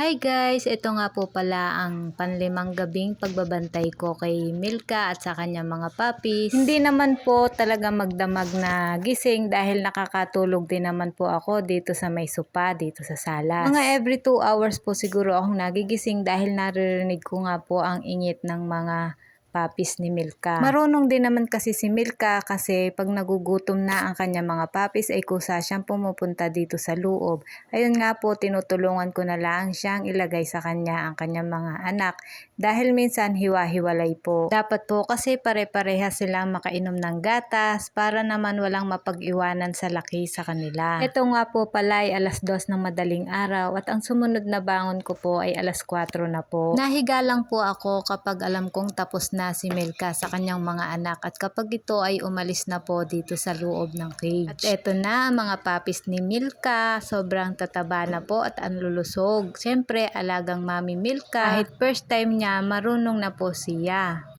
Hi guys! Ito nga po pala ang panlimang gabing pagbabantay ko kay Milka at sa kanyang mga puppies. Hindi naman po talaga magdamag na gising dahil nakakatulog din naman po ako dito sa may sopa, dito sa salas. Mga every 2 hours po siguro akong nagigising dahil naririnig ko nga po ang ingit ng mga puppies ni Milka. Marunong din naman kasi si Milka kasi pag nagugutom na ang kanyang mga puppies ay kusa siyang pumupunta dito sa loob. Ayun nga po, tinutulungan ko na lang siyang ilagay sa kanya ang kanyang mga anak dahil minsan hiwa-hiwalay po. Dapat po kasi pare-pareha silang makainom ng gatas para naman walang mapag-iwanan sa laki sa kanila. Ito nga po pala ay alas 2 ng madaling araw at ang sumunod na bangon ko po ay alas 4 na po. Nahiga lang po ako kapag alam kong tapos si Milka sa kanyang mga anak at kapag ito ay umalis na po dito sa loob ng cage. At eto na mga papis ni Milka, sobrang tataba na po at anlulusog. Siyempre, alagang mami Milka, kahit first time niya, marunong na po siya.